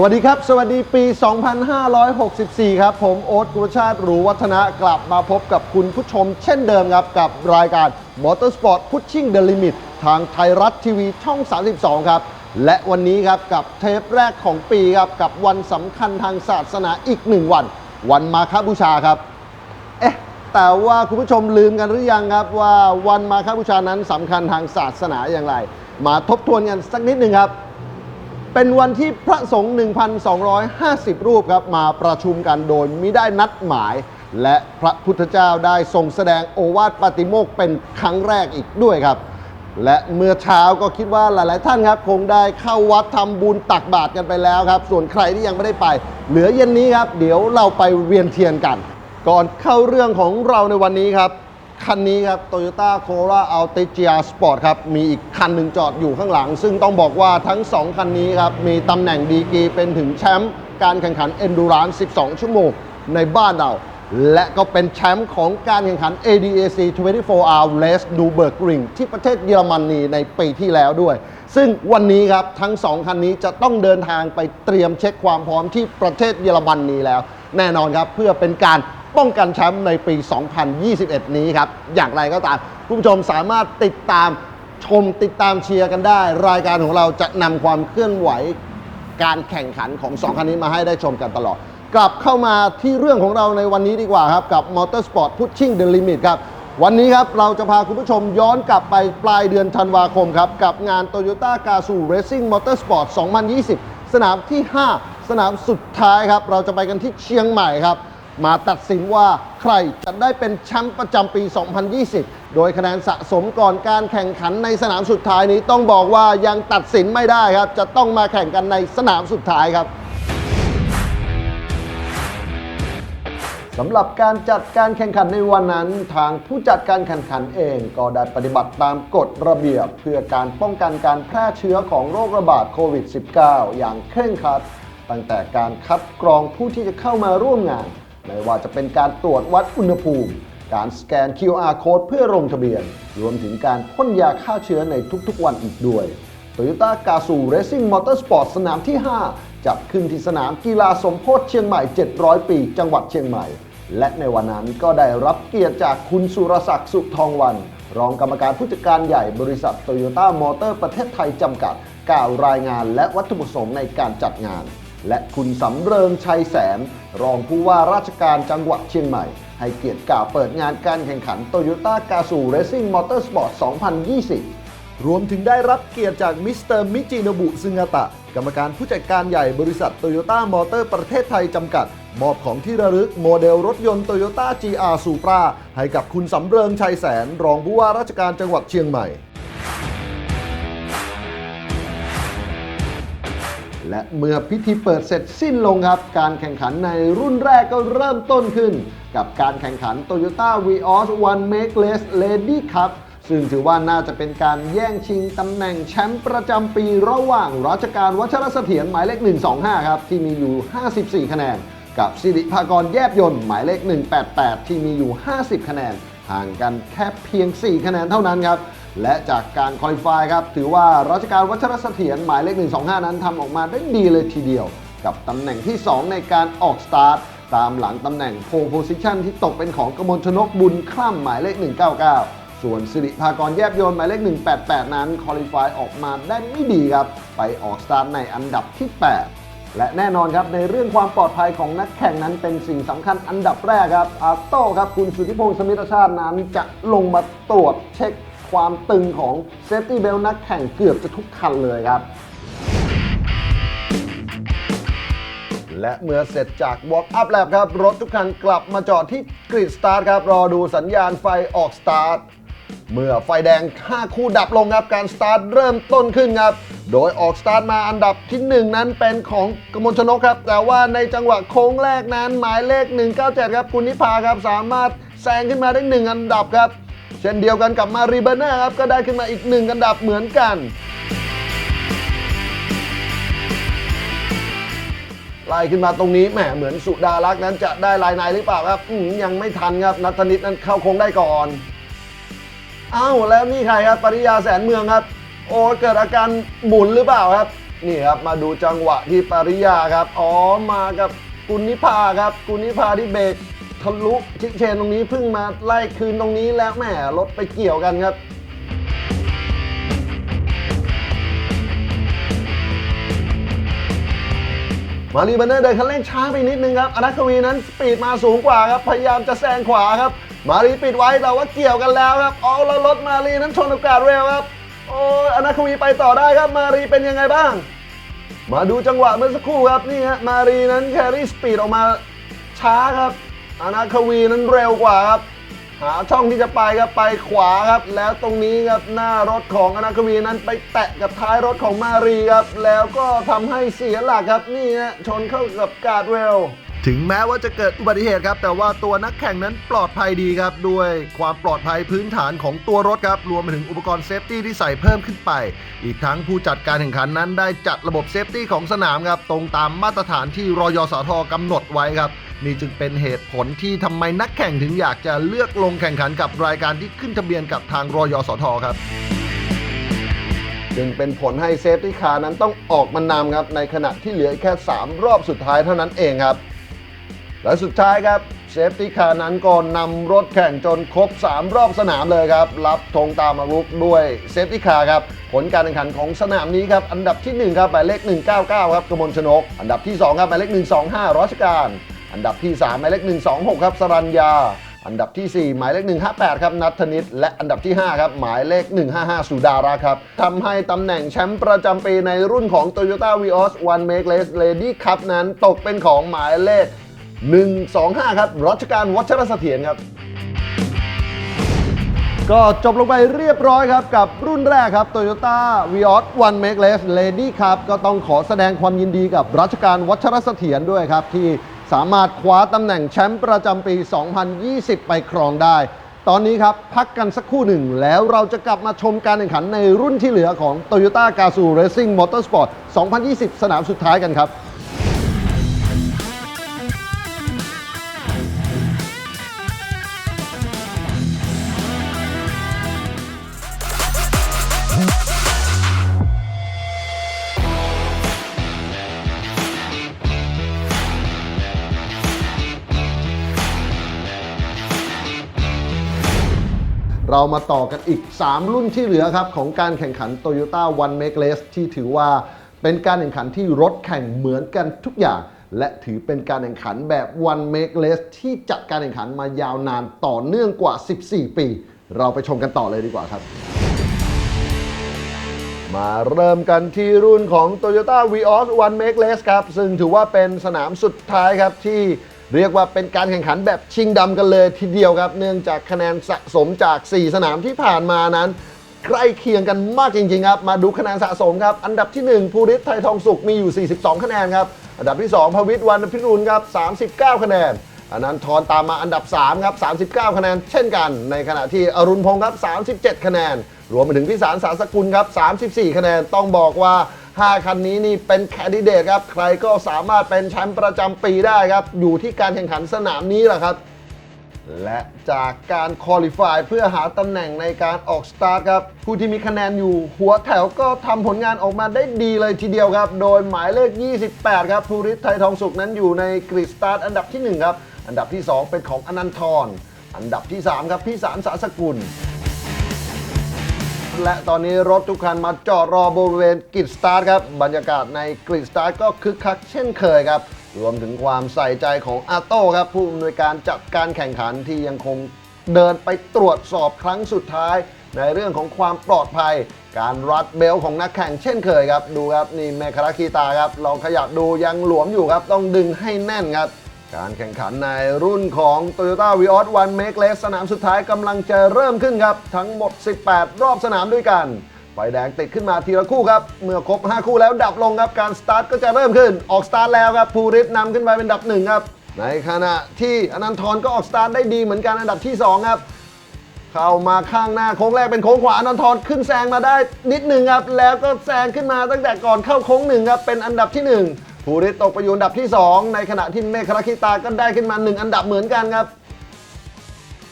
สวัสดีครับ สวัสดีปี 2564 ครับ ผมโอ๊ตกุลชาติหรูวัฒนะกลับมาพบกับคุณผู้ชมเช่นเดิมครับ กับรายการ Motorsport Pushing the Limit ทางไทยรัฐทีวีช่อง 32 ครับ และวันนี้ครับ กับเทปแรกของปีครับ กับวันสำคัญทางศาสนาอีกหนึ่งวัน วันมาฆบูชาครับ เอ๊ะ แต่ว่าคุณผู้ชมลืมกันหรือยังครับ ว่าวันมาฆบูชานั้นสำคัญทางศาสนาอย่างไร มาทบทวนกันสักนิดหนึ่งครับ เป็นวันที่พระสงฆ์ 1,250 รูปครับมาประชุมกันโดยมิได้นัดหมาย และพระพุทธเจ้าได้ทรงแสดงโอวาทปาติโมกข์เป็นครั้งแรกอีกด้วยครับ และเมื่อเช้าก็คิดว่าหลาย ๆ ท่านครับ คงได้เข้าวัดทำบุญตักบาตรกันไปแล้วครับ ส่วนใครที่ยังไม่ได้ไป เหลือเย็นนี้ครับ เดี๋ยวเราไปเวียนเทียนกัน ก่อนเข้าเรื่องของเราในวันนี้ครับ คันนี้ครับ Toyota Corolla Altigia Sport ครับ มีอีกคันหนึ่งจอดอยู่ข้างหลัง ซึ่งต้องบอกว่าทั้ง 2 คันนี้ครับ มีตำแหน่งดีกีเป็นถึงแชมป์การแข่งขัน Endurance 12 ชั่วโมงในบ้านเราและก็เป็นแชมป์ของการแข่งขัน ADAC 24 Hour Race Nürburgring ที่ประเทศเยอรมนีในปีที่แล้วด้วย ซึ่งวันนี้ครับทั้ง 2 คันนี้จะต้องเดินทางไปเตรียมเช็คความพร้อมที่ประเทศเยอรมนีแล้ว แน่นอนครับเพื่อเป็นการ ป้องกันแชมป์ในปี 2021 นี้ครับ อย่างไรก็ตามคุณผู้ชมสามารถติดตามชมติดตามเชียร์กันได้ รายการของเราจะนำความเคลื่อนไหวการแข่งขันของ 2 คันนี้มาให้ได้ชมกันตลอด กลับเข้ามาที่เรื่องของเราในวันนี้ดีกว่าครับ กับ Motorsport Pushing the Limit ครับ วันนี้ครับ เราจะพาคุณผู้ชมย้อนกลับไปปลายเดือนธันวาคมครับ กับงาน Toyota g a z o Racing Motorsport 2020 สนามที่ 5 สนามสุดท้ายครับ เราจะไปกันที่เชียงใหม่ครับ มาตัดสินว่าใครจะได้เป็นแชมป์ประจำปี 2020 โดยคะแนนสะสมก่อนการแข่งขันในสนามสุดท้ายนี้ต้องบอกว่ายังตัดสินไม่ได้ครับ จะต้องมาแข่งกันในสนามสุดท้ายครับสำหรับการจัดการแข่งขันในวันนั้น ทางผู้จัดการแข่งขันเองก็ได้ปฏิบัติตามกฎระเบียบ เพื่อการป้องกันการแพร่เชื้อของโรคระบาดโควิด -19 อย่างเคร่งครัด ตั้งแต่การคัดกรองผู้ที่จะเข้ามาร่วมงาน ไม่ว่าจะเป็นการตรวจวัดอุณหภูมิ การสแกน QR code เพื่อลงทะเบียน รวมถึงการพ่นยาฆ่าเชื้อในทุกๆวันอีกด้วย Toyota g a z o Racing Motorsport สนามที่ 5 จัดขึ้นที่สนามกีฬาสมโพธิเชียงใหม่ 700 ปี จังหวัดเชียงใหม่ และในวันนั้นก็ได้รับเกียรติจากคุณสุรศักดิ์สุทองวัน รองกรรมการผู้จัดการใหญ่บริษัทโตโยต้ามอเตอร์ประเทศไทยจำกัด กล่าวรายงานและวัตถุประสงค์ในการจัดงาน และคุณสำเริงชัยแสน รองผู้ว่าราชการจังหวัดเชียงใหม่ ให้เกียรติกล่าวเปิดงานการแข่งขันโตโยต้ากาซูเรซิ่งมอเตอร์สปอร์ต 2020 รวมถึงได้รับเกียรติจากมิสเตอร์มิจิโนบุซึงาตะ กรรมการผู้จัดการใหญ่บริษัทโตโยต้ามอเตอร์ประเทศไทยจำกัด มอบของที่ระลึกโมเดลรถยนต์โตโยต้า GR Supra ให้กับคุณสำเริงชัยแสน รองผู้ว่าราชการจังหวัดเชียงใหม่ และเมื่อพิธีเปิดเสร็จสิ้นลงครับ การแข่งขันในรุ่นแรกก็เริ่มต้นขึ้น กับการแข่งขัน Toyota Vios One Make Less Lady Cup ซึ่งถือว่าน่าจะเป็นการแย่งชิงตำแหน่งแชมป์ประจำปีระหว่างรัชการวัชรเสถียรหมายเลข 125 ครับ ที่มีอยู่ 54 คะแนน กับสิริภากรแยบยนต์หมายเลข 188 ที่มีอยู่ 50 คะแนนห่างกันแค่เพียง 4 คะแนนเท่านั้นครับ และจากการคอลิฟายครับ ถือว่ารัชการวัชรเสถียรหมายเลข 125 นั้นทำออกมาได้ดีเลยทีเดียว กับตำแหน่งที่ 2 ในการออกสตาร์ท ตามหลังตำแหน่งโพโพซิชันที่ตกเป็นของกมลชนกบุญคล่ำหมายเลข 199 ส่วนสิริภากรแยบยนหมายเลข 188 นั้นคอลิฟายออกมาได้ไม่ดีครับ ไปออกสตาร์ทในอันดับที่ 8และแน่นอนครับในเรื่องความปลอดภัยของนักแข่งนั้นเป็นสิ่งสำคัญอันดับแรกครับอาโต้ครับคุณสุทธิพงศ์สมิทธชาตินั้นจะลงมาตรวจเช็ค ความตึงของเซฟตี้เบลนักแข่งเกือบจะทุกคันเลยครับ และเมื่อเสร็จจาก Walk Up Lab ครับ รถทุกคันกลับมาจอดที่กริดสตาร์ทครับ รอดูสัญญาณไฟออกสตาร์ทเมื่อไฟแดง 5 คู่ดับลงครับ การสตาร์ทเริ่มต้นขึ้นครับ โดยออกสตาร์ทมาอันดับที่ 1 นั้นเป็นของกมลชนกครับ แต่ว่าในจังหวะโค้งแรกนั้นหมายเลข 197 ครับ คุณนิพาครับ สามารถแซงขึ้นมาได้ 1 อันดับครับ เช่นเดียวกันกับมารีเบอร์นอร์ครับก็ได้ขึ้นมาอีก1อันดับเหมือนกันไล่ขึ้นมาตรงนี้แหมเหมือนสุดารักษ์นั้นจะได้ลายในหรือเปล่าครับยังไม่ทันครับนัทนิตนั้นเข้าโค้งได้ก่อนอ้าวแล้วนี่ใครครับปริยาแสนเมืองครับ โอ้เกิดอาการหมุนหรือเปล่าครับ นี่ครับมาดูจังหวะที่ปริยาครับอ๋อมากับกุณนิพาครับกุณนิพาที่เบรก ทะลุชิดเชนตรงนี้เพิ่งมาไล่คืนตรงนี้แล้วแหมรถไปเกี่ยวกันครับมารีเบนเนอร์เดินคันเร่งช้าไปนิดนึงครับอนัควีนั้นสปีดมาสูงกว่าครับ พยายามจะแซงขวาครับ มารีปิดไว้แต่ว่าเกี่ยวกันแล้วครับเอาแล้วรถมารีนั้นชนกับการเร็วครับ โอ้ยอนัควีไปต่อได้ครับมารีเป็นยังไงบ้าง มาดูจังหวะเมื่อสักครู่ครับนี่ฮะมารีนั้นแครี่สปีดออกมาช้าครับ อนาควีนั้นเร็วกว่าครับ หาช่องที่จะไปครับไปขวาครับ แล้วตรงนี้ครับหน้ารถของอนาควีนั้นไปแตะกับท้ายรถของมารีครับ แล้วก็ทำให้เสียหลักครับนี่ฮะชนเข้ากับกาดเวล ถึงแม้ว่าจะเกิดอุบัติเหตุครับ แต่ว่าตัวนักแข่งนั้นปลอดภัยดีครับ ด้วยความปลอดภัยพื้นฐานของตัวรถครับ รวมไปถึงอุปกรณ์เซฟตี้ที่ใส่เพิ่มขึ้นไป อีกทั้งผู้จัดการแข่งขันนั้นได้จัดระบบเซฟตี้ของสนามครับ ตรงตามมาตรฐานที่รอยสทกำหนดไว้ครับนี่จึงเป็นเหตุผลที่ทำไมนักแข่งถึงอยากจะเลือกลงแข่งขันกับรายการที่ขึ้นทะเบียนกับทางรอยสทครับจึงเป็นผลให้เซฟตี้คาร์นั้นต้องออกมานำครับในขณะที่เหลือแค่ 3 รอบสุดท้ายเท่านั้นเองครับ และสุดท้ายครับเซฟตี้คาร์นั้นก็นำรถแข่งจนครบ 3 รอบสนามเลยครับ รับธงตามารุกด้วยเซฟตี้คาร์ครับ ผลการแข่งขันของสนามนี้ครับ อันดับที่ 1 ครับหมายเลข 199 ครับกมลชนก อันดับที่ 2 ครับหมายเลข 125รัชการ อันดับที่ 3 หมายเลข 126 ครับสรัญญา อันดับที่ 4 หมายเลข 158 ครับนัทธนิตและอันดับที่ 5 ครับ หมายเลข 155 สุดาราครับทำให้ตำแหน่งแชมป์ประจำปีในรุ่นของ Toyota Vios One Make Race Lady Cup นั้นตกเป็นของหมายเลข 125 ครับรัชการวัชรเสถียรครับ ก็จบลงไปเรียบร้อยครับ กับรุ่นแรกครับ Toyota Vios One Make Race Lady ครับ ก็ต้องขอแสดงความยินดีกับรัชการวัชรเสถียรด้วยครับ ที่สามารถคว้าตำแหน่งแชมป์ประจำปี 2020 ไปครองได้ ตอนนี้ครับ พักกันสักครู่หนึ่ง แล้วเราจะกลับมาชมการแข่งขันในรุ่นที่เหลือของ Toyota Gazoo Racing Motorsport 2020 สนามสุดท้ายกันครับ เรามาต่อกันอีก 3 รุ่นที่เหลือครับ ของการแข่งขัน Toyota One Make Race ที่ถือว่าเป็นการแข่งขันที่รถแข่งเหมือนกันทุกอย่าง และถือเป็นการแข่งขันแบบ One Make Race ที่จัดการแข่งขันมายาวนานต่อเนื่องกว่า 14 ปี เราไปชมกันต่อเลยดีกว่าครับ มาเริ่มกันที่รุ่นของ Toyota Vios One Make Race ครับ ซึ่งถือว่าเป็นสนามสุดท้ายครับที่ เรียกว่าเป็นการแข่งขันแบบชิงดำกันเลยทีเดียวครับ เนื่องจากคะแนนสะสมจาก 4 สนามที่ผ่านมานั้น ใกล้เคียงกันมากจริงๆครับมาดูคะแนนสะสมครับ อันดับที่ 1 ภูริศไทยทองสุขมีอยู่ 42 คะแนนครับ อันดับที่ 2 พวิทย์วรรณพิรุณครับ 39 คะแนนอันนั้นทอนตามมาอันดับ 3 ครับ 39 คะแนน เช่นกัน ในขณะที่อรุณพงศ์ครับ 37 คะแนน รวมไปถึงพิสารสารสกุลครับ 34 คะแนน ต้องบอกว่า 5 คันนี้นี่เป็นแคนดิเดตครับ ใครก็สามารถเป็นแชมป์ประจำปีได้ครับ อยู่ที่การแข่งขันสนามนี้แหละครับ และจากการคอลิฟายเพื่อหาตำแหน่งในการออกสตาร์ทครับ ผู้ที่มีคะแนนอยู่หัวแถวก็ทำผลงานออกมาได้ดีเลยทีเดียวครับ โดยหมายเลข 28 ครับภูริศไทยทองสุขนั้นอยู่ในกริดสตาร์ทอันดับที่ 1 ครับ อันดับที่ 2 เป็นของอนันทร อันดับที่ 3 ครับพี่สารสาสกุล และตอนนี้รถทุกคันมาจอดรอบริเวณกริดสตาร์ทครับ บรรยากาศในกริดสตาร์ทก็คึกคักเช่นเคยครับ รวมถึงความใส่ใจของอาโต้ครับ ผู้อำนวยการจัดการแข่งขันที่ยังคงเดินไปตรวจสอบครั้งสุดท้าย ในเรื่องของความปลอดภัย การรัดเบลของนักแข่งเช่นเคยครับ ดูครับนี่เมคาราคีตาครับลองขยับดูยังหลวมอยู่ครับ ต้องดึงให้แน่นครับ การแข่งขันในรุ่นของ Toyota v i o s One Make Race สนามสุดท้ายกำลังจะเริ่มขึ้นครับ ทั้งหมด 18 รอบสนามด้วยกัน ไฟแดงติดขึ้นมาทีละคู่ครับ เมื่อครบ 5 คู่แล้วดับลงครับ การสตาร์ทก็จะเริ่มขึ้น ออกสตาร์ทแล้วครับ ภูริศนำขึ้นไปเป็นดับหนึ่งครับ ในขณะที่อนันทรก็ออกสตาร์ทได้ดีเหมือนกันอันดับที่ 2 ครับเข้ามาข้างหน้าโค้งแรกเป็นโค้งขวาอนันทรขึ้นแซงมาได้นิดหนึ่งครับ แล้วก็แซงขึ้นมาตั้งแต่ก่อนเข้าโค้งหนึ่งครับ เป็นอันดับที่หนึ่ง ภูริศตกไปอยู่อันดับที่ 2 ในขณะที่เมฆราคิตาก็ได้ขึ้นมา 1 อันดับเหมือนกันครับ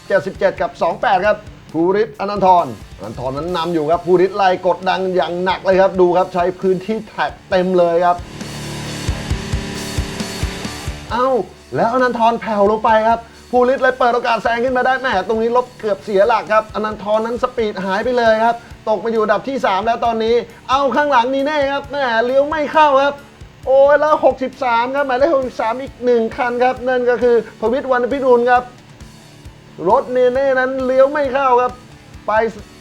77 กับ 28 ครับภูริศอนันทรอนันทรนั้นนำอยู่ครับภูริศไล่กดดังอย่างหนักเลยครับดูครับใช้พื้นที่แท็กเต็มเลยครับ เอ้า แล้วอนันทรแผ่วลงไปครับภูริศเลยเปิดโอกาสแซงขึ้นมาได้แหม่ตรงนี้ลบเกือบเสียหลักครับอนันทรนั้นสปีดหายไปเลยครับ ตกมาอยู่ดับที่ 3 แล้วตอนนี้ เอาข้างหลังนี่แน่ครับแหมเลี้ยวไม่เข้าครับ โอ้ยแล้ว 63 ครับ หมายเลข 63 อีก 1 คันครับ นั่นก็คือพวิทย์วรรณพิรุณครับ รถเนเน่นั้นเลี้ยวไม่เข้าครับ ไป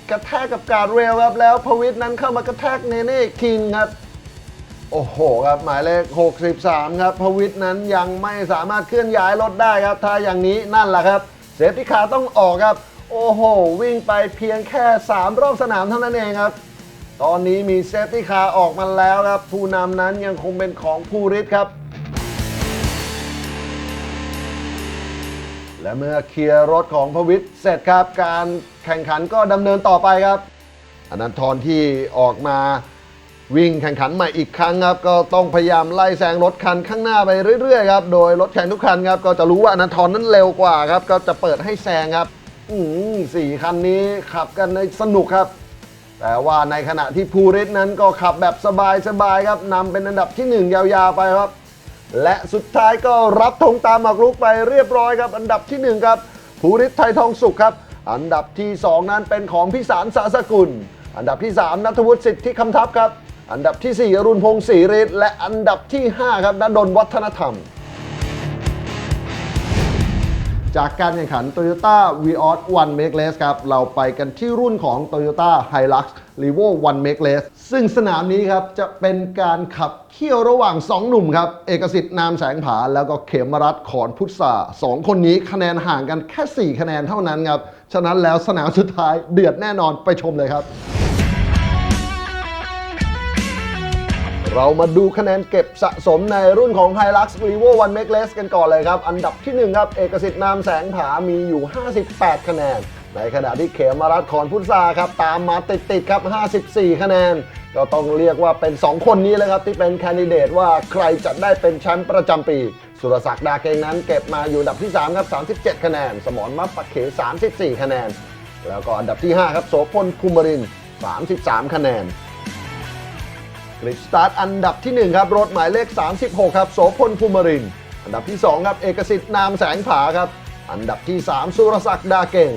กระแทกกับการเรลครับ แล้วพวิทย์นั้นเข้ามากระแทกเนเน่อีกทีนงครับ โอ้โหครับ หมายเลข 63 ครับ พวิทย์นั้นยังไม่สามารถเคลื่อนย้ายรถได้ครับ ถ้าอย่างนี้นั่นแหละครับ เซฟตี้คาร์ต้องออกครับ โอ้โห วิ่งไปเพียงแค่ 3 รอบสนามเท่านั้นเองครับ ตอนนี้มีเซฟตี้คาร์ออกมาแล้วครับ ผู้นำนั้นยังคงเป็นของภูริศครับ และเมื่อเคลียร์รถของพวิทย์เสร็จครับ การแข่งขันก็ดำเนินต่อไปครับอนันทรที่ออกมาวิ่งแข่งขันใหม่อีกครั้งครับ ก็ต้องพยายามไล่แซงรถคันข้างหน้าไปเรื่อยๆครับโดยรถแข่งทุกคันครับก็จะรู้ว่าอนันทรนั้นเร็วกว่าครับ ก็จะเปิดให้แซงครับอืมสี่คันนี้ขับกันในสนุกครับ แต่ว่าในขณะที่ภูริศนั้นก็ขับแบบสบายๆครับนำเป็นอันดับที่ 1 ยาวๆไปครับ และสุดท้ายก็รับธงตามหมากรุกไปเรียบร้อยครับ อันดับที่ 1 ครับภูริศไทยทองสุขครับ อันดับที่ 2 นั้นเป็นของพิสารสาสกุล อันดับที่ 3นัทวุฒิสิทธิคำทัพครับ อันดับที่ 4 อรุณพงศ์ศรีฤทธิ์และอันดับที่ 5 ครับนดลวัฒนธรรม จากการแข่งขัน Toyota v i o s One Make Race ครับ เราไปกันที่รุ่นของ Toyota Hilux Revo One Make Race ซึ่งสนามนี้ครับ จะเป็นการขับเคี่ยวระหว่าง 2 หนุ่มครับ เอกสิทธิ์นามแสงผา แล้วก็เขมรัตขอนพุทธาสองคนนี้คะแนนห่างกันแค่ 4 คะแนนเท่านั้นครับ ฉะนั้นแล้วสนามสุดท้ายเดือดแน่นอนไปชมเลยครับ เรามาดูคะแนนเก็บสะสมในรุ่นของ Hilux Revo One Make Race กันก่อนเลยครับ อันดับที่ 1 ครับ เอกสิทธิ์นามแสงผามีอยู่ 58 คะแนน ในขณะที่เขมรัตน์ขอนพุทธาครับ ตามมาติดๆครับ 54 คะแนน ก็ต้องเรียกว่าเป็น 2 คนนี้เลยครับ ที่เป็นแคนดิเดตว่าใครจะได้เป็นแชมป์ประจำปี สุรศักดิ์ดาเกงนั้นเก็บมาอยู่อันดับที่ 3 ครับ 37 คะแนน สมรมัปปะเข 34 คะแนน แล้วก็อันดับที่ 5 ครับโสพลคุมรินทร์33 คะแนน กริชสตาร์ทอันดับที่ 1 ครับ รถหมายเลข 36 ครับโสพลภูมิริน อันดับที่ 2 ครับ เอกสิทธิ์นามแสงผาครับ อันดับที่ 3 สุรศักดิ์ดาเก่ง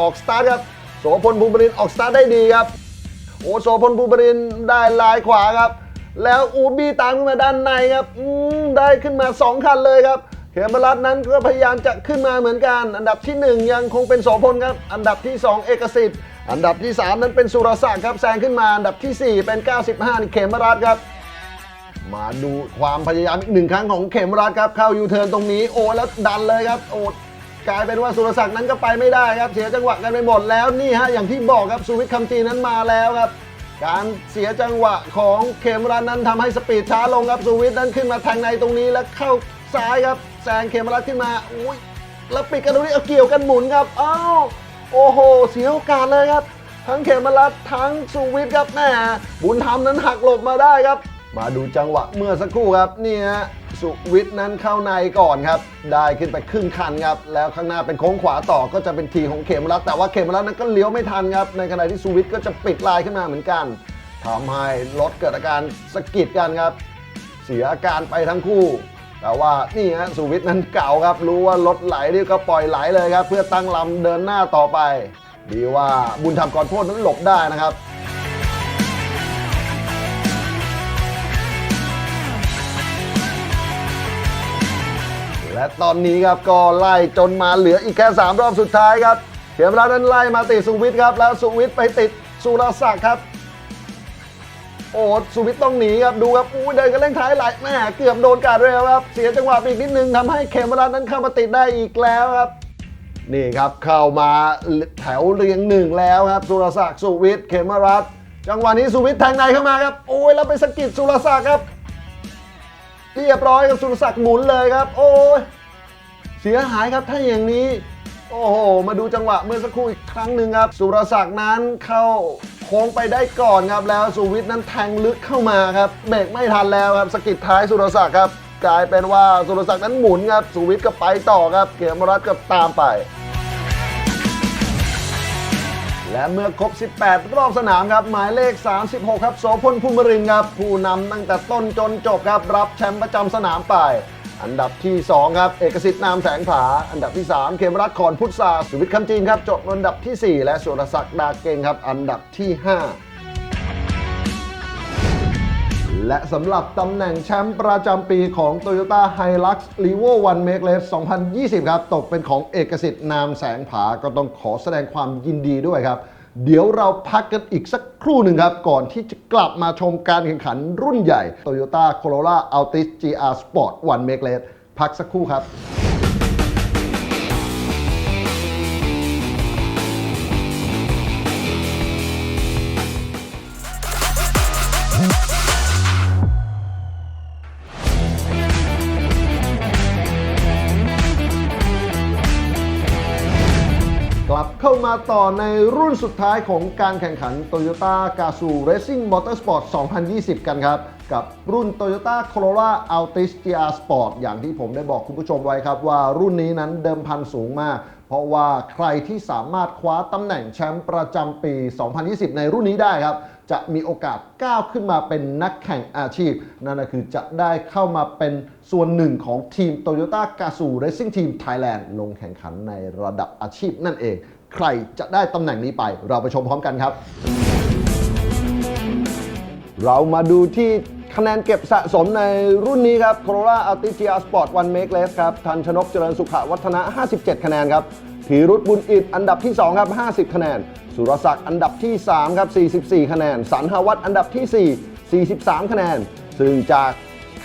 ออกสตาร์ทครับโสพลภูมิรินออกสตาร์ทได้ดีครับ โอโสพลภูมิรินได้ลายขวาครับ แล้วอูบี้ตามขึ้นมาด้านในครับได้ขึ้นมา 2 คันเลยครับเขมรัตน์นั้นก็พยายามจะขึ้นมาเหมือนกัน อันดับที่ 1 ยังคงเป็นโสพลครับ อันดับที่ 2 เอกสิทธิ์ อันดับที่ 3 นั้นเป็นสุรศักดิ์ครับแซงขึ้นมาอันดับทีสี่ 4 เป็น 95นี่เขมรัตครับ มาดูความพยายามอีกหนึ่งครั้งของเขมรัตครับเข้ายูเทิร์นตรงนี้โอ้แล้วดันเลยครับโอ้กลายเป็นว่าสุรศักดิ์นั้นก็ไปไม่ได้ครับ เสียจังหวะกันไปหมดแล้วนี่ฮะอย่างที่บอกครับสุวิทย์คำจีนั้นมาแล้วครับ การเสียจังหวะของเขมรัตนั้นทำให้สปีดช้าลงครับสุวิทย์นั้นขึ้นมาแทงในตรงนี้แล้วเข้าซ้ายครับแซงเขมรัตขึ้นมาอุ้ยแล้วปิดกันตรงนี้เอาเกี่ยวกันหมุนครับอ้าว โอ้โห เสียโอกาสเลยครับ ทั้งเขมรัตน์ทั้งสุวิทย์ครับแม่บุญธรรมนั้นหักหลบมาได้ครับ มาดูจังหวะเมื่อสักครู่ครับนี่ฮะสุวิทย์นั้นเข้าในก่อนครับ ได้ขึ้นไปครึ่งคันครับ แล้วข้างหน้าเป็นโค้งขวาต่อก็จะเป็นทีของเขมรัตน์แต่ว่าเขมรัตน์นั้นก็เลี้ยวไม่ทันครับ ในขณะที่สุวิทย์ก็จะปิดลายขึ้นมาเหมือนกันทำให้รถเกิดอาการสะกิดกันครับ เสียอาการไปทั้งคู่ แต่ว่านี่ฮะสุวิทย์นั้นเก่าครับ รู้ว่ารถไหลนี่ก็ปล่อยไหลเลยครับ เพื่อตั้งลำเดินหน้าต่อไป ดีว่าบุญธรรมก่อนโทษนั้นหลบได้นะครับและตอนนี้ครับก็ไล่จนมาเหลืออีกแค่ 3 รอบสุดท้ายครับเขมรัตนั้นไล่มาติดสุวิทย์ครับ แล้วสุวิทย์ไปติดสุรศักดิ์ครับ โอ้สุวิทย์ต้องหนีครับ ดูครับอู้เดินกันเร่งท้ายไหลแม่เกือบโดนการเร็วครับ เสียจังหวะอีกนิดนึงทำให้เขมรัตน์นั้นเข้ามาติดได้อีกแล้วครับ นี่ครับเข้ามาแถวเรียงหนึ่งแล้วครับ สุรศักดิ์สุวิทย์เขมรัตจังหวะนี้สุวิทย์แทงในเข้ามาครับ โอ้ยแล้วไปสกิดสุรศักดิ์ครับเรียบร้อยกับสุรศักดิ์หมุนเลยครับ โอ้ยเสียหายครับถ้าอย่างนี้ โอ้โห มาดูจังหวะเมื่อสักครู่อีกครั้งหนึ่งครับ สุรศักดิ์นั้นเข้า ค้งไปได้ก่อนครับ แล้วสุวิทย์นั้นแทงลึกเข้ามาครับเบรกไม่ทันแล้วครับสกิดท้ายสุรศักดิ์ครับ กลายเป็นว่าสุรศักดิ์นั้นหมุนครับสุวิทย์ก็ไปต่อครับ เกียรติรัตก็ตามไป และเมื่อครบ 18 รอบสนามครับ หมายเลข 36 ครับโสพลภูมิรินครับ ผู้นำตั้งแต่ต้นจนจบครับรับแชมป์ประจำสนามไป อันดับที่ 2 ครับ เอกสิทธิ์นามแสงผา อันดับที่ 3 เขมรัตน์ขอนพุทธศาสุวิทย์คำจีนครับจบอันดับทีสี่ 4 และสุรศักดิ์ดาเก่งครับ อันดับที่ 5และสำหรับตำแหน่งแชมป์ประจำปีของ Toyota Hilux Revo One Make Race 2020 ครับ ตกเป็นของเอกสิทธิ์นามแสงผา ก็ต้องขอแสดงความยินดีด้วยครับ เดี๋ยวเราพักกันอีกสักครู่หนึ่งครับ ก่อนที่จะกลับมาชมการแข่งขันรุ่นใหญ่ Toyota Corolla Altis GR Sport One Make Less พักสักครู่ครับ มาต่อในรุ่นสุดท้ายของการแข่งขัน Toyota g a z o o Racing Motorsport 2020 กันครับ กับรุ่น Toyota Corolla Altis GR Sport อย่างที่ผมได้บอกคุณผู้ชมไว้ครับว่ารุ่นนี้นั้นเดิมพันสูงมาก เพราะว่าใครที่สามารถคว้าตำแหน่งแชมป์ประจำปี 2020 ในรุ่นนี้ได้ครับ จะมีโอกาสก้าวขึ้นมาเป็นนักแข่งอาชีพ นั่นก็คือจะได้เข้ามาเป็นส่วนหนึ่งของทีม Toyota g a z o o Racing Team Thailand ลงแข่งขันในระดับอาชีพนั่นเอง ใครจะได้ตำแหน่งนี้ไป เราไปชมพร้อมกันครับ เรามาดูที่คะแนนเก็บสะสมในรุ่นนี้ครับ Corolla Altis GR Sport One Make Race ครับทันชนกเจริญสุขวัฒนะ 57 คะแนนครับธีรุธบุญอิตอันดับที่ 2 ครับ 50 คะแนน สุรศักดิ์อันดับที่ 3 ครับ 44 คะแนน สันหวัตอันดับที่ 4 43 คะแนน ซึ่งจาก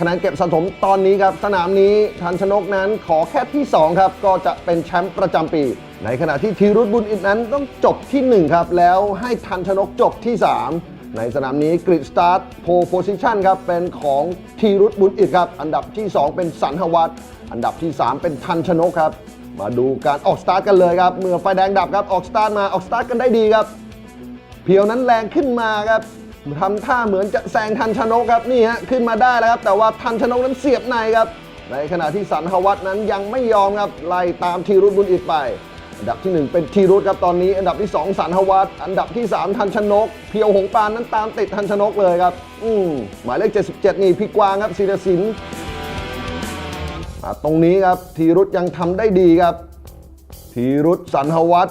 คะแนนเก็บสะสมตอนนี้ครับ สนามนี้ทันชนกนั้นขอแค่ที่ 2 ครับ ก็จะเป็นแชมป์ประจำปี ในขณะที่ธีรุธบุญอิตนั้นต้องจบที่ 1 ครับ แล้วให้ทันชนกจบที่ 3 ในสนามนี้กริดสตาร์ทโพโพซิชันครับ เป็นของทีรุธบุญอิตครับ อันดับที่ 2 เป็นสันหวัตอันดับที่ 3 เป็นทันชนกครับ มาดูการออกสตาร์ทกันเลยครับเมื่อไฟแดงดับครับออกสตาร์ทมาออกสตาร์ทกันได้ดีครับ เพียวนั้นแรงขึ้นมาครับ ทำท่าเหมือนจะแซงทันชนกครับนี่ฮะขึ้นมาได้แล้วครับ แต่ว่าทันชนกนั้นเสียบในครับ ในขณะที่สันหวัตนั้นยังไม่ยอมครับไล่ตามทีรุธบุญอิตไป อันดับที่ 1 เป็นทีรุธครับตอนนี้ อันดับที่ 2 สันหวัตอันดับที่ 3 ทันชนก เพียวหงปานนั้นตามติดทันชนกเลยครับ อืมหมายเลข 77 นี่พี่กวางครับศิรศิลป์ตรงนี้ครับทีรุธยังทำได้ดีครับธีรุธสันหวัต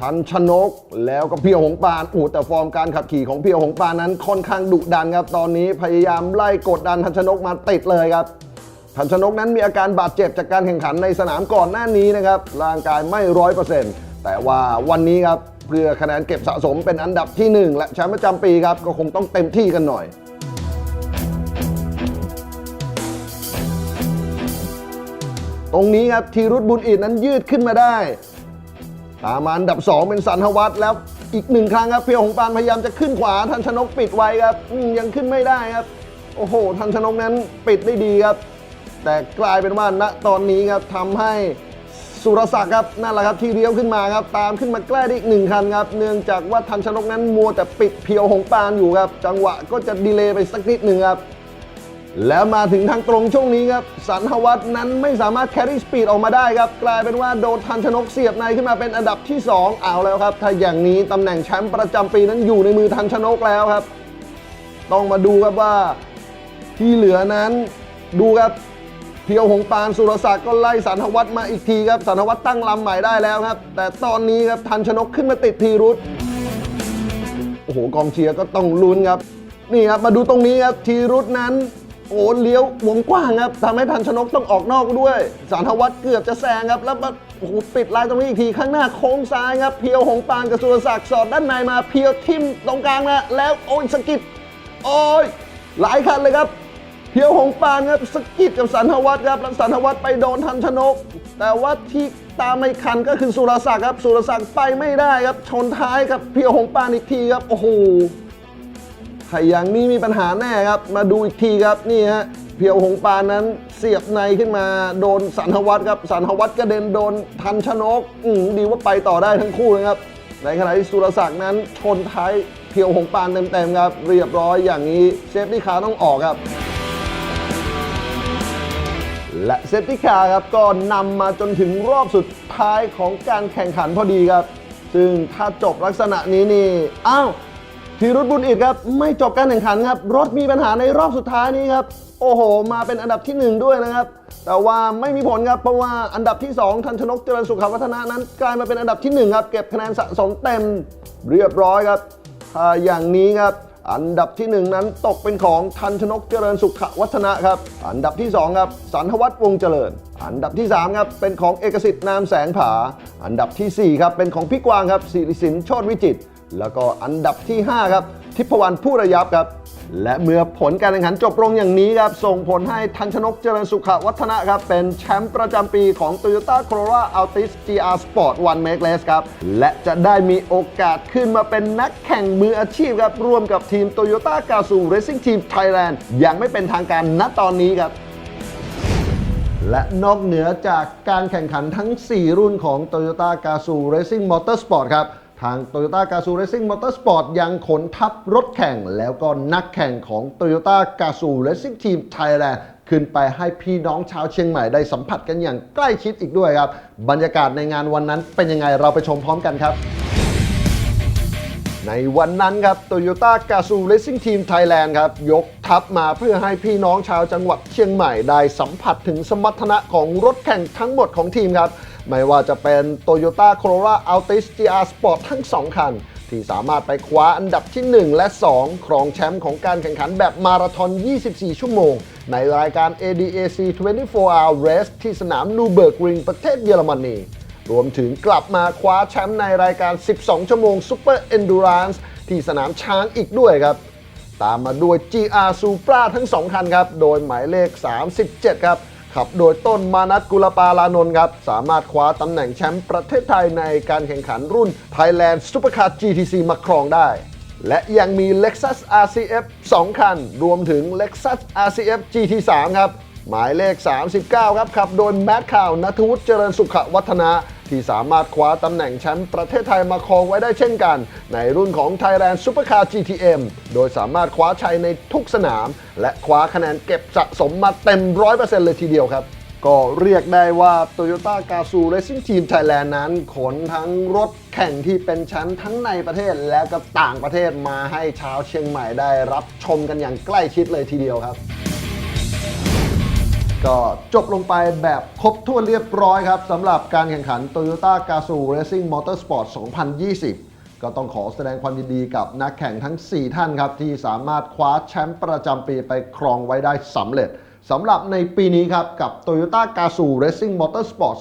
ทันชนก แล้วก็เพียวหงปานโอ้แต่ฟอร์มการขับขี่ของเพียวหงปานนั้นค่อนข้างดุดันครับ ตอนนี้พยายามไล่กดดันทันชนกมาติดเลยครับทันชนกนั้นมีอาการบาดเจ็บจากการแข่งขันในสนามก่อนหน้านี้นะครับ ร่างกายไม่ร้อยเปอร์เซ็นต์แต่ว่าวันนี้ครับ เพื่อคะแนนเก็บสะสมเป็นอันดับที่ 1 และแชมป์ประจำปีครับ ก็คงต้องเต็มที่กันหน่อยตรงนี้ครับทีรุธบุญอิตนั้นยืดขึ้นมาได้ ตามมาอันดับ 2 เป็นสันหวัตแล้วอีกหนึ่งครั้งครับเพียวของปานพยายามจะขึ้นขวาทันชนกปิดไว้ครับยังขึ้นไม่ได้ครับ โอ้โห ทันชนกนั้นปิดได้ดีครับ แต่กลายเป็นว่าณตอนนี้ครับทำให้สุรศักดิ์ครับนั่นแหละครับที่เลี้ยวขึ้นมาครับ ตามขึ้นมาใกล้ได้อีกหนึ่งคันครับ เนื่องจากว่าทันชนกนั้นมัวแต่ปิดเพียวหงปานอยู่ครับ จังหวะก็จะดีเลย์ไปสักนิดหนึ่งครับ แล้วมาถึงทางตรงช่วงนี้ครับสันหวัตนั้นไม่สามารถแครี่สปีดออกมาได้ครับ กลายเป็นว่าโดนทันชนกเสียบในขึ้นมาเป็นอันดับที่ 2 เอาแล้วครับ ถ้าอย่างนี้ตำแหน่งแชมป์ประจำปีนั้นอยู่ในมือทันชนกแล้วครับ ต้องมาดูครับว่าที่เหลือนั้นดูครับเพียวหงปานสุรศักดิ์ก็ไล่สันหวัตมาอีกทีครับสันหวัตตั้งลำใหม่ได้แล้วครับ แต่ตอนนี้ครับทันชนกขึ้นมาติดทีรุธโอ้โหกองเชียร์ก็ต้องลุ้นครับนี่ครับมาดูตรงนี้ครับทีรุธนั้น โอ้เลี้ยววงกว้างครับทำให้ทันชนกต้องออกนอกด้วย สารวัตรเกือบจะแซงครับแล้วมาโอ้โหปิดลายตรงนี้อีกทีข้างหน้าโค้งซ้ายครับเพียวหงปานกับสุรศักดิ์สอดด้านในมาเพียวทิมตรงกลางนะแล้วโอ้ยสกิดโอ้ยหลายคันเลยครับเพียวหงปานครับสกิดกับสันทวัฒน์ครับแล้วสันทวัฒน์ไปโดนทันชนก แต่ว่าที่ตามไม่คันก็คือสุรศักดิ์ครับสุรศักดิ์ไปไม่ได้ครับชนท้ายกับเพียวหงปานอีกทีครับโอ้โห ถ้าอย่างนี้มีปัญหาแน่ครับ มาดูอีกทีครับนี่ฮะเพียวหงปานั้นเสียบในขึ้นมาโดนสันทวัฒน์ครับสันทวัฒน์กระเด็นโดนทันชนกอืมดีว่าไปต่อได้ทั้งคู่นะครับ ในขณะที่สุรศักดิ์นั้นชนท้ายเพียวหงปานเต็มๆครับ เรียบร้อยอย่างนี้เซฟตี้คาต้องออกครับและเซฟตี้คาร์ครับก็นำมาจนถึงรอบสุดท้ายของการแข่งขันพอดีครับ ซึ่งถ้าจบลักษณะนี้นี่ อ้าว ธีรุธบุญอิตครับไม่จบการแข่งขันครับ รถมีปัญหาในรอบสุดท้ายนี้ครับ โอ้โห มาเป็นอันดับที่ 1 ด้วยนะครับ แต่ว่าไม่มีผลครับเพราะว่าอันดับที่ 2 ทันชนกเจริญสุขวัฒนะนั้น กลายมาเป็นอันดับทีหนึ่1 ครับ เก็บคะแนนสะสมเต็มเรียบร้อยครับถ้าอย่างนี้ครับอันดับที่ 1 นั้นตกเป็นของทันชนกเจริญสุขวัฒนะครับ อันดับที่ 2 ครับสันทวัฒน์วงเจริญ อันดับที่ 3 ครับ เป็นของเอกสิทธิ์นามแสงผา อันดับทีสี่4 ครับ เป็นของพี่กวางครับสิริสินโชติวิจิตร แล้วก็อันดับที่ 5 ครับ ทิพวรรณผู้ระยับครับ และเมื่อผลการแข่งขันจบลงอย่างนี้ครับ ส่งผลให้ทันชนกเจริญสุขวัฒนะครับ เป็นแชมป์ประจำปีของ Toyota Corolla Altis GR Sport One Make Race ครับ และจะได้มีโอกาสขึ้นมาเป็นนักแข่งมืออาชีพครับ ร่วมกับทีม Toyota g a z o Racing Team Thailand อย่างไม่เป็นทางการณตอนนี้ครับและนอกเหนือจากการแข่งขันทั้ง 4 รุ่นของ Toyota Gazoo Racing Motorsport ครับ ทาง Toyota Gazoo Racing Motorsport ยังขนทัพรถแข่ง แล้วก็นักแข่งของ Toyota Gazoo Racing Team Thailand ขึ้นไปให้พี่น้องชาวเชียงใหม่ได้สัมผัสกันอย่างใกล้ชิดอีกด้วยครับ บรรยากาศในงานวันนั้นเป็นยังไงเราไปชมพร้อมกันครับ ในวันนั้นครับ Toyota Gazoo Racing Team Thailand ครับ ยกทัพมาเพื่อให้พี่น้องชาวจังหวัดเชียงใหม่ได้สัมผัสถึงสมรรถนะของรถแข่งทั้งหมดของทีมครับ ไม่ว่าจะเป็น Toyota Corolla Altis GR Sport ทั้ง 2 คัน ที่สามารถไปคว้าอันดับที่ 1 และ 2 ครองแชมป์ของการแข่งขันแบบมาราธอน 24 ชั่วโมง ในรายการ ADAC 24 Hour Race ที่สนามนูเบิร์กริงประเทศเยอรมนีรวมถึงกลับมาคว้าแชมป์ในรายการ 12 ชั่วโมง Super Endurance ที่สนามช้างอีกด้วยครับ ตามมาด้วย GR Supra ทั้ง 2 คันครับ โดยหมายเลข 37 ครับ ขับโดยต้นมานัทกุลปาลานนท์ครับ สามารถคว้าตำแหน่งแชมป์ประเทศไทยในการแข่งขันรุ่น Thailand Supercar GTC มาครองได้ และยังมี Lexus RCF 2 คัน รวมถึง Lexus RCF GT3 ครับ หมายเลข 39 ครับขับโดยแมทข่าวนัทวุฒิเจริญสุขวัฒนะ ที่สามารถคว้าตำแหน่งแชมป์ประเทศไทยมาครองไว้ได้เช่นกัน ในรุ่นของ Thailand Supercar GTM โดยสามารถคว้าชัยในทุกสนาม และคว้าคะแนนเก็บสะสมมาเต็ม 100%เลยทีเดียวครับก็เรียกได้ว่า Toyota Gazoo Racing Team Thailand นั้นขนทั้งรถแข่งที่เป็นแชมป์ทั้งในประเทศและก็ต่างประเทศมาให้ชาวเชียงใหม่ได้รับชมกันอย่างใกล้ชิดเลยทีเดียวครับ ก็จบลงไปแบบครบถ้วนเรียบร้อยครับสำหรับการแข่งขัน Toyota Gazoo Racing Motorsport 2020 ก็ต้องขอแสดงความยินดีกับนักแข่งทั้ง 4 ท่านครับ ที่สามารถคว้าแชมป์ประจำปีไปครองไว้ได้สำเร็จสำหรับในปีนี้ครับ กับ Toyota Gazoo Racing Motorsport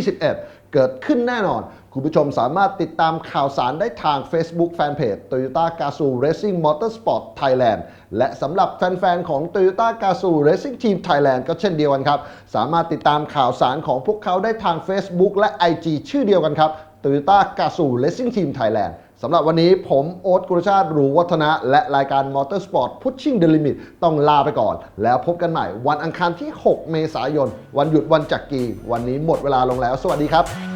2021 เกิดขึ้นแน่นอน คุณผู้ชมสามารถติดตามข่าวสารได้ทาง Facebook Fanpage Toyota Gazoo Racing Motorsport Thailand และสำหรับแฟน ๆ ของ Toyota Gazoo Racing Team Thailand ก็เช่นเดียวกันครับ สามารถติดตามข่าวสารของพวกเขาได้ทาง Facebook และ IG ชื่อเดียวกันครับ Toyota Gazoo Racing Team Thailand สำหรับวันนี้ผมโอ๊ตกุลชาติรูวัฒนะ และรายการ Motorsport Pushing the Limit ต้องลาไปก่อน แล้วพบกันใหม่วันอังคารที่ 6 เมษายน วันหยุดวันจักรีวันนี้หมดเวลาลงแล้ว สวัสดีครับ